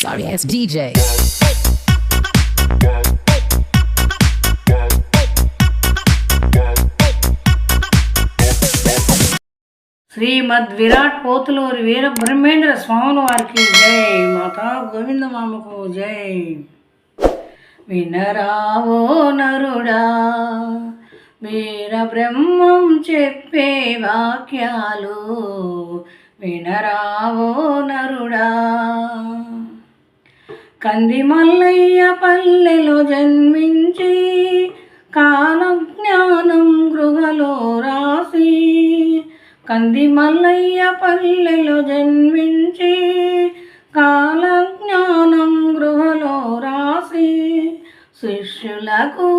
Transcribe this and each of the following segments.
sorry ass DJ. శ్రీమద్ విరాట్ పోతులూరి వీర బ్రహ్మేంద్ర స్వాముల వారికి జై మాతా గోవింద మామకు జై. వినరావో నరుడా వీర బ్రహ్మం చెప్పే వాక్యాలు వినరావో నరుడా. కంది మల్లయ్య పల్లెలో జన్మించి కాలజ్ఞానం గృహలో రాసి కంది మల్లయ్య పల్లెలో జన్మించి కాలజ్ఞానం గృహలో రాసి శిష్యులకు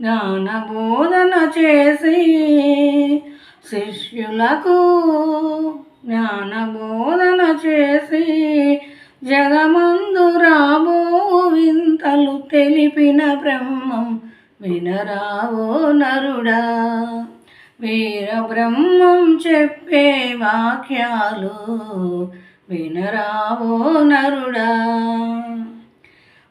జ్ఞానబోధన చేసి శిష్యులకు జ్ఞానబోధన చేసి జగమందు రాబో వింతలు తెలిపిన బ్రహ్మం వినరావో నరుడా. వీర బ్రహ్మం చెప్పే వాక్యాలు వినరావో నరుడా.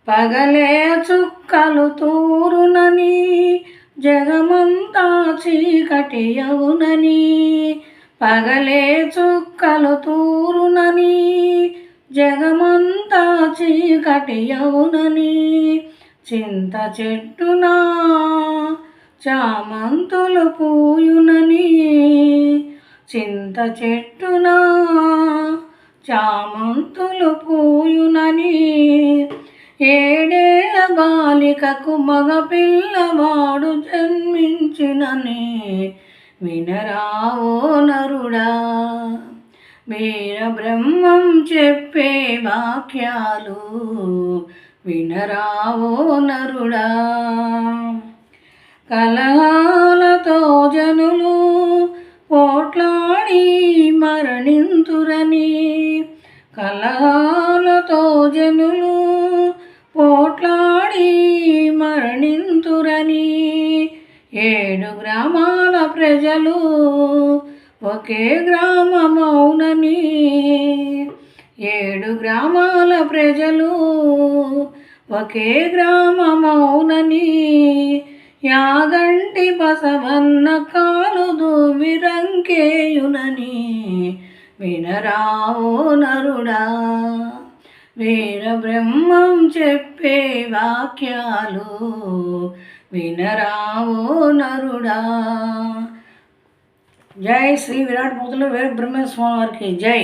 పగలే చుక్కలు తూరునని జగమంతా చీకటి అవునని పగలే చుక్కలు తూరునని జగమంతా చీకటి అవునని చింత చెట్టునా చామంతులు పూయునని చింత చెట్టునా చామంతులు పూయునని ఏడేళ్ళ బాలికకు మగపిల్లవాడు జన్మించినని వినరావో నరుడా. వీర బ్రహ్మం చెప్పే వాక్యాలు వినరావో నరుడా. కలహాలతో జనులు పోట్లాడి మరణింతురని కలహాలతో జనులు పోట్లాడి మరణింతురని ఏడు గ్రామాల ప్రజలు ఒకే గ్రామమౌనని ఏడు గ్రామాల ప్రజలు ఒకే గ్రామమౌనని యాగంటి బసవన్న కాలుదు విరంకేయునని. వినరావో నరుడా వీరబ్రహ్మం చెప్పే వాక్యాలు వినరావో నరుడా. జై శ్రీ విరాట్ మొదలు వీర బ్రహ్మేశ్వర వారికి జై